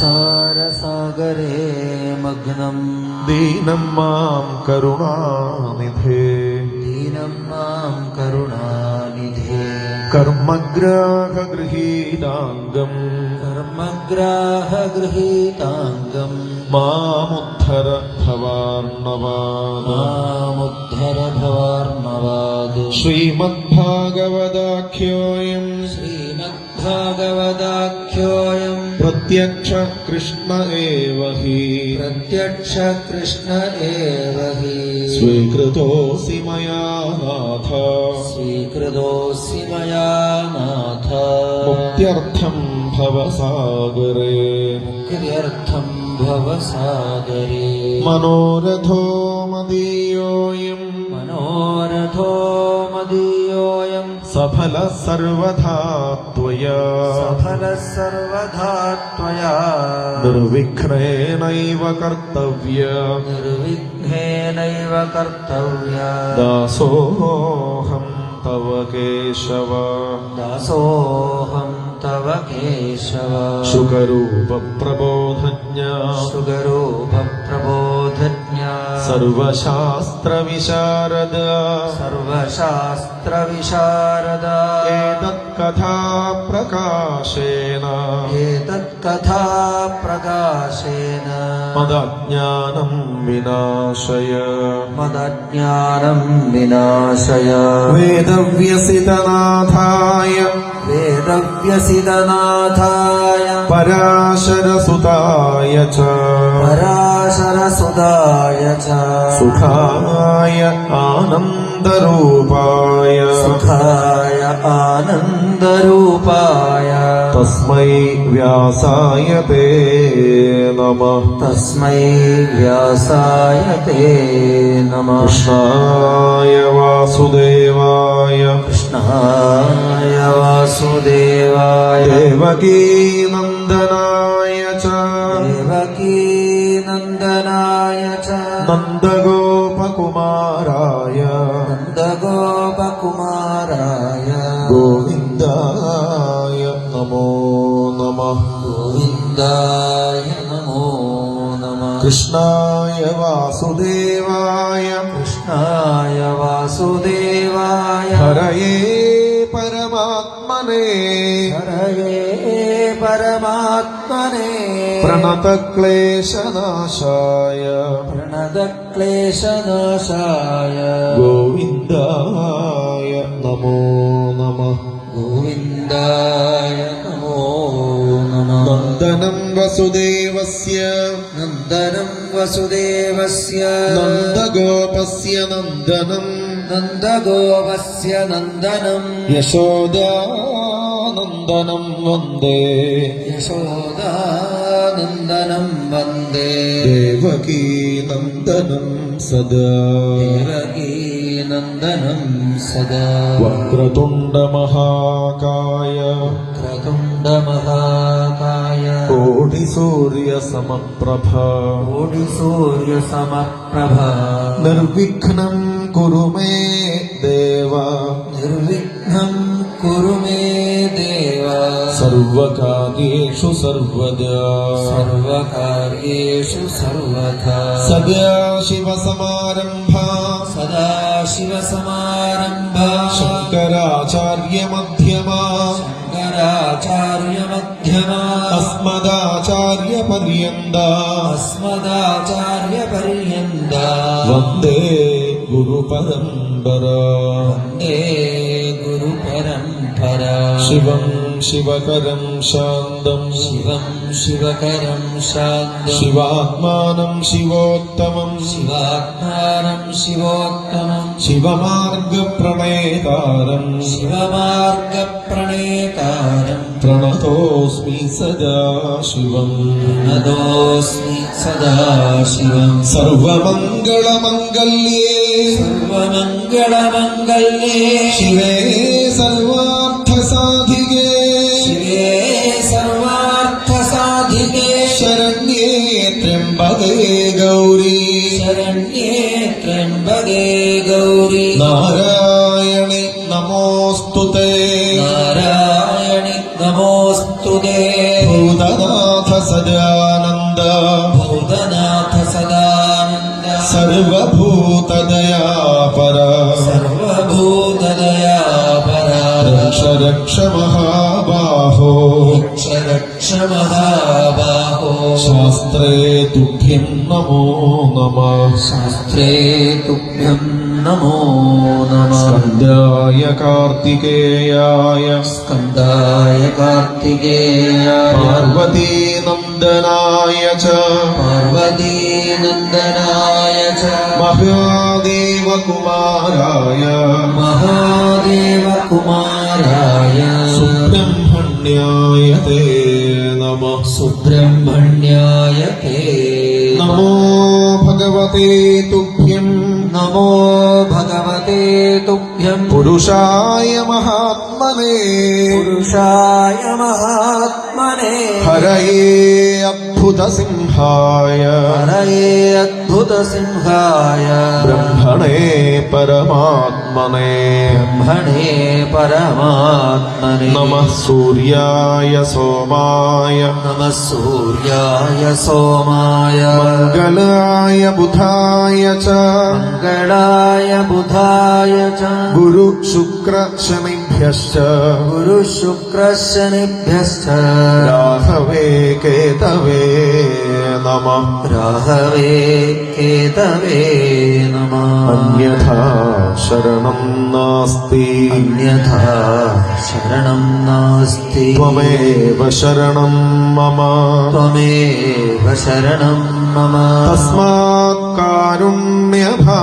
संसारसागरे मग्नम् दीनं माँ करुणानिधे। दीनं माँ करुणानिधे। कर्मग्राहगृहीताङ्गम् कर्मग्राहगृहीताङ्गम् मामुद्धर भवार्णवान् मामुद्धर भवार्णवाद् श्रीमद्भागवदाख्योऽयम् श्रीमद्भागवदाख्योऽयम् പ്രത്യക്ഷ കൃഷ്ണ ഏവ ഹി. പ്രത്യക്ഷ കൃഷ്ണ ഏവ ഹി. സ്വീകൃതോസി മയാ നാഥ. സ്വീകൃതോസി മയാ നാഥ. മുക്ത്യർത്ഥം ഭവസാഗരേ മുക്തിയർത്ഥം ഭവസാഗരേ മനോരഥോ മദീയോയം. മനോരഥോ सफलः सर्वथा त्वया। सफलः सर्वधा त्वया। निर्विघ्नेनैव कर्तव्य। निर्विघ्नेनैव कर्तव्या। दासोऽहम् तव केशव। दासोऽहं तव केशव। शुकरूपप्रबोधज्ञा सुगरूपप्रबोधज्ञा सर्वशास्त्रविशारद। सर्वशास्त्रविशारदा। एतत्कथा प्रकाशेन। एतत्कथा प्रकाशेन मदज्ञानम् विनाशय। मदज्ञानं विनाशय। वेदव्यसितनाथाय वेदव्यसिदनाथाय पराशरसुताय च। पराशरसुधाय च। सुखाय आनन्दरूपाय। सुखाय आनन्दरूपाय తస్మై వ్యాసాయతే నమ. తస్మై వ్యాసాయతే నమ. కృష్ణాయ వాసుదేవాయ. కృష్ణాయ వాసుదేవాయ. దేవకీ నందనాయ చ. దేవకీ నందనాయ చ. నందగోపకుమారాయ. నందగోపకుమారాయ. ഗോവിന്ദായ നമോ നമ. കൃഷ്ണായ വാസുദേവായ കൃഷ്ണായ വാസുദേവായ. ഹരയേ പരമാത്മനേ. ഹരയേ പരമാത്മനേ. പ്രണതക്ലേശനാശായ. പ്രണതക്ലേശനാശായ. ഗോവിന്ദായ നമോ നമ. ഗോവിന്ദായ നന്ദനം വസുദേവസ്യ. നന്ദനം വസുദേവസ്യ. നന്ദഗോപസ്യ നന്ദനം. നന്ദഗോപസ്യ നന്ദനം. യശോദാ നന്ദനം വന്ദേ. യശോദാനന്ദനം വന്ദേ. ദേവകീ നന്ദനം സദാ. ദേവകീ നന്ദനം സദാ. വക്രതുണ്ഡമഹാകായ. വക്രതുണ്ട क्रतुण्डमहाकाय कोटिसूर्यसमप्रभा। कोटिसूर्यसमप्रभा। निर्विघ्नं कुरु मे देव। निर्विघ्नं कुरु मे देव। सर्वकार्येषु सर्वदा। सर्वकार्येषु सर्वथा। सदाशिवसमारम्भा सदाशिवसमारम्भा शङ्कराचार्यमध्यमा अस्मदाचार्यपर्यन्ता अस्मदाचार्यपर्यन्ता वन्दे गुरुपरम्परा वन्दे गुरुपरम्परा शिवं शिवकरं शान्तम् शिवं शिवकरं शान्तम् शिवात्मानं शिवोत्तमम् शिवात्मानं शिवोत्तमम् शिवमार्गप्रणेतारम् शिवमार्गप्रणेतारम् प्रणतोऽस्मि सदा शिवम् नदोऽस्मि सदा शिवम् सर्वमङ्गलमङ्गल्ये सर्वमङ्गलमङ्गल्ये शिवे सर्वार्थसाधिके नारायणि नमोऽस्तु ते। भूतनाथ सदानन्द। भूतनाथ सदानन्द। सर्वभूतदया पर सर्वभूतदया परा रक्ष रक्ष महाबाहो। रक्ष रक्ष महाबाहो। शास्त्रे तुभ्यं नमो नमः। शास्त्रे तुभ्यं नमो नमः। स्कन्दाय कार्तिकेयाय। स्कन्दाय कार्तिकेयाय। पार्वतीनन्दनाय च। पार्वतीनन्दनाय च। महादेवकुमाराय महादेवकुमाराय सुब्रह्मण्याय ते नमः। सुब्रह्मण्याय ते नमो भगवते तुभ्यम्। नमो भगवते तुभ्यम्। पुरुषाय महात्मने। पुरुषाय महात्मने हरये अद्भुतसिंहाय। हरये अद्भुतसिंहाय। ब्रह्मणे परमात्मने। ब्रह्मणे परमात्मने। नमः सूर्याय सोमाय। नमः सूर्याय सोमाय। मङ्गलाय बुधाय च। मङ्गलाय बुधाय च। गुरुशुक्रशनिभ्यश्च। गुरुशुक्रशनिभ्यश्च राहवे केतवे नमः राहवे केतवे नमः अन्यथा शरणं नास्ति अन्यथा शरणं नास्ति त्वमेव शरणं मम त्वमेव शरणं मम तस्मात् कारुण्यभा